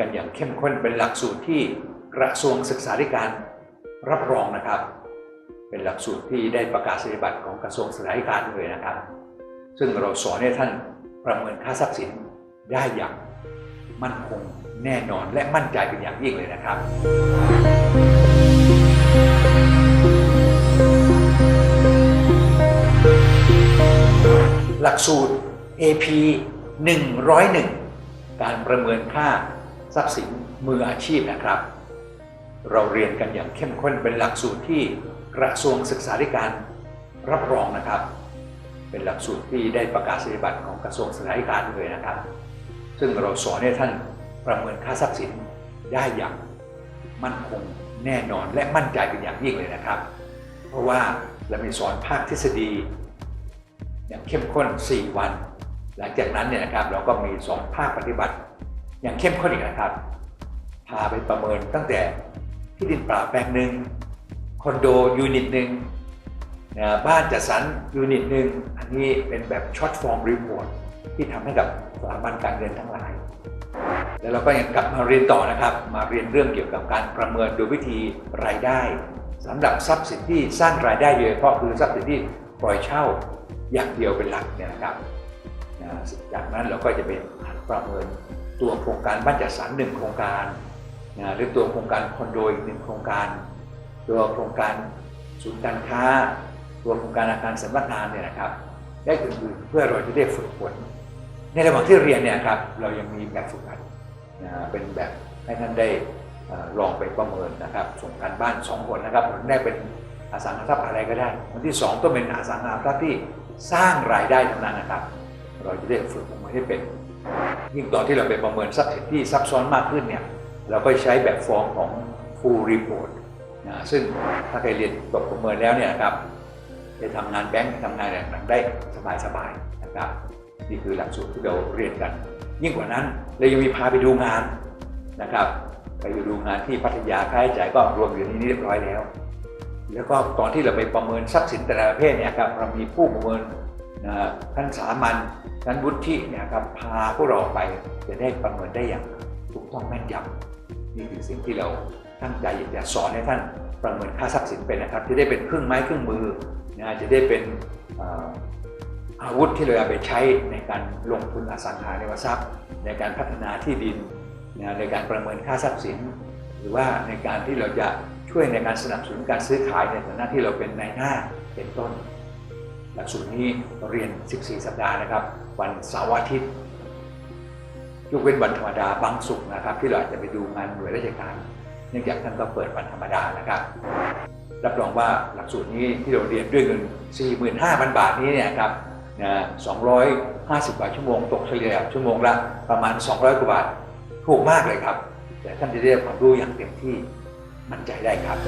กันอย่างเข้มข้นเป็นหลักสูตรที่กระทรวงศึกษาธิการรับรองนะครับ เป็นหลักสูตรที่ได้ประกาศนียบัตรของกระทรวงศึกษาธิการเลยนะครับ ซึ่งเราสอนให้ท่านประเมินค่าทรัพย์สินได้อย่างมั่นคงแน่นอนและมั่นใจเป็นอย่างยิ่งเลยนะครับหลักสูตร AP 101 การประเมินค่า ทรัพย์สินมืออาชีพนะครับ เราเรียนกันอย่างเข้มข้นเป็นหลักสูตรที่กระทรวงศึกษาธิการรับรองนะครับ เป็นหลักสูตรที่ได้ประกาศนียบัตรของกระทรวงศึกษาธิการเลยนะครับ ซึ่งเราสอนให้ท่านประเมินค่าทรัพย์สินได้อย่างมั่นคงแน่นอนและมั่นใจเป็นอย่างยิ่งเลยนะครับ เพราะว่าเรามีสอนภาคทฤษฎี อย่างเข้มข้น 4 วัน หลังจากนั้นเนี่ยนะครับเราก็มีสอนภาคปฏิบัติ อย่างเข้มข้นอีกนะครับ พาไปประเมินตั้งแต่ที่ดินเปล่าแปลงหนึ่งคอนโดยูนิตหนึ่งนะบ้านจัดสรรยูนิตหนึ่งอันนี้เป็นแบบช็อตฟอร์มรีพอร์ตที่ทำให้กับสถาบันการเงินทั้งหลาย แล้วเราก็ยังกลับมาเรียนต่อนะครับ มาเรียนเรื่องเกี่ยวกับการประเมินโดยวิธีรายได้สำหรับทรัพย์สินที่สร้างรายได้โดยเฉพาะคือทรัพย์สินที่ปล่อยเช่าอย่างเดียวเป็นหลักเนี่ยนะครับจากนั้นเราก็จะเป็นประเมิน ตัวโครงการบ้านจัดสรรหนึ่งโครงการนะหรือตัวโครงการคอนโดอีกหนึ่งโครงการ ตัวโครงการศูนย์การค้า ตัวโครงการอาคารสำนักงานเนี่ยนะครับ ได้อื่นๆเพื่อเราจะได้ฝึกฝนในระหว่างที่เรียนเนี่ยครับเรายังมีแบบฝึกหัดนะเป็นแบบให้ท่านได้ลองไปประเมินนะครับ ส่งการบ้าน2คนนะครับคนแรกเป็นอาสังหาทรัพย์อะไรก็ได้คนที่ 2 ต้องเป็นอาสังหาทรัพย์ที่สร้างรายได้ทั้งนั้นนะครับ เราจะได้ฝึกมินให้เป็น ยิ่งตอนที่เราไปประเมินทรัพย์สินที่ซับซ้อนมากขึ้นเนี่ยเราก็ใช้แบบฟอร์มของ full report นะซึ่งถ้าใครเรียนจบประเมินแล้วเนี่ยนะครับจะทำงานแบงก์ทำงานต่างๆได้สบายๆนะครับนี่คือหลักสูตรที่เราเรียนกัน ยิ่งกว่านั้นเรายังมีพาไปดูงานนะครับไปดูงานที่พัทยาค่าใช้จ่ายก็รวมอยู่ในนี้เรียบร้อยแล้ว แล้วก็ตอนที่เราไปประเมินทรัพย์สินแต่ละประเภทเนี่ยครับเรามีผู้ประเมินท่านสามัญ ท่านวุฒิเนี่ยครับพาพวกเราไปจะได้ประเมินได้อย่างถูกต้องแม่นยำนี่คือสิ่งที่เราตั้งใจอยากจะสอนให้ท่านประเมินค่าทรัพย์สินเป็นนะครับ จะได้เป็นเครื่องไม้เครื่องมือนะจะได้เป็นเอ่ออาวุธที่เราเอาไปใช้ในการลงทุนอสังหาริมทรัพย์ ในการพัฒนาที่ดินนะในการประเมินค่าทรัพย์สิน หรือว่าในการที่เราจะช่วยในการสนับสนุนการซื้อขายในฐานะที่เราเป็นนายหน้าเป็นต้น หลักสูตรนี้เรียน 14 สัปดาห์นะครับ วันเสาร์อาทิตย์ยกเว้นวันธรรมดาบางสุกร์นะครับ ที่เราอาจจะไปดูงานหน่วยราชการเนื่องจากท่านก็เปิดวันธรรมดานะครับ รับรองว่าหลักสูตรนี้ที่เราเรียนด้วยเงิน 45,000 บาทนี้เนี่ยครับนะ250บาทชั่วโมงตกเฉลี่ยชั่วโมงละประมาณ 200 กว่าบาทถูกมากเลยครับ แต่ท่านจะได้ความรู้อย่างเต็มที่มั่นใจได้ครับ